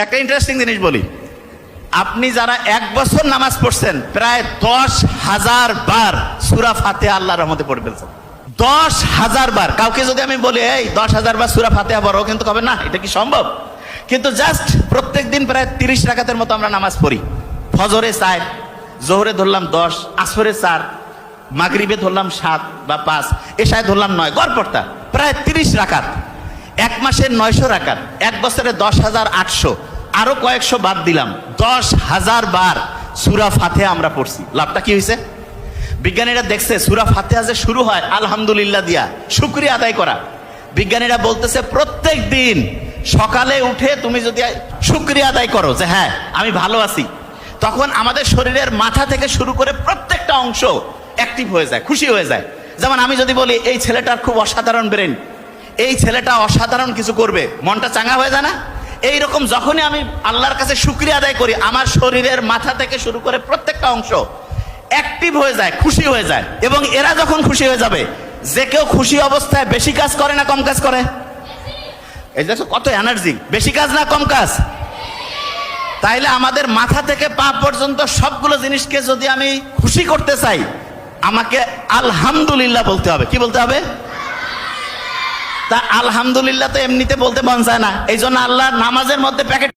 একটা ইন্টারেস্টিং জিনিস বলি। আপনি যারা এক বছর নামাজ পড়ছেন, প্রায় দশ হাজার বার সুরা ফাতে আল্লাহর রহমতে পড়ে ফেলছেন। দশ হাজার বার। কাউকে যদি আমি বলি, এই, দশ হাজার বার সুরা ফাতে পড়ো কিন্তু কবে, না, এটা কি সম্ভব? কিন্তু জাস্ট প্রত্যেক দিন প্রায় তিরিশ রাকাতের মতো আমরা নামাজ পড়ি। ফজরে চার, জোহরে ধরলাম দশ, আসরে চার, মাগরিবে ধরলাম সাত বা পাঁচ, এশায় ধরলাম নয় গড়পড়তা প্রায় তিরিশ রাখাত এক মাসের নয়শো রাখাত এক বছরে দশ হাজার আটশো। আরও কয়েকশো বাদ দিলাম। দশ হাজার বার সুরা ফাতে আমরা পড়ছি। লাভটা কি হয়েছে বিজ্ঞানীরা দেখছে সুরা ফাতেহা যে শুরু হয়, আলহামদুলিল্লাহ দিয়া, শুক্রিয়া আদায় করা। বিজ্ঞানীরা বলতেছে, প্রত্যেক দিন সকালে উঠে তুমি যদি শুক্রিয়া আদায় করো, যে হ্যাঁ আমি ভালো আছি। তখন আমাদের শরীরের মাথা থেকে শুরু করে প্রত্যেকটা অংশ অ্যাক্টিভ হয়ে যায়, খুশি হয়ে যায়। যেমন আমি যদি বলি, এই ছেলেটার খুব অসাধারণ ব্রেন এই ছেলেটা অসাধারণ কিছু করবে। মনটা চাঙ্গা হয়ে যায় না? এইরকম যখনই আমি আল্লাহর কাছে শুক্রিয়া আদায় করি, আমার শরীরের মাথা থেকে শুরু করে প্রত্যেকটা অংশ অ্যাক্টিভ হয়ে যায়, খুশি হয়ে যায়। এবং এরা যখন খুশি হয়ে যাবে, যে কেউ খুশি অবস্থায় বেশি কাজ করে না কম কাজ করে? এই দেখো কত এনার্জি বেশি কাজ না কম কাজ? তাইলে আমাদের মাথা থেকে পা পর্যন্ত সবগুলো জিনিসকে যদি আমি খুশি করতে চাই, আমাকে আলহামদুলিল্লাহ বলতে হবে। কি বলতে হবে? তা আলহামদুলিল্লাহ তো এমনিতে বলতে মন চায় না। এই জন্য আল্লাহ নামাজের মধ্যে প্যাকেট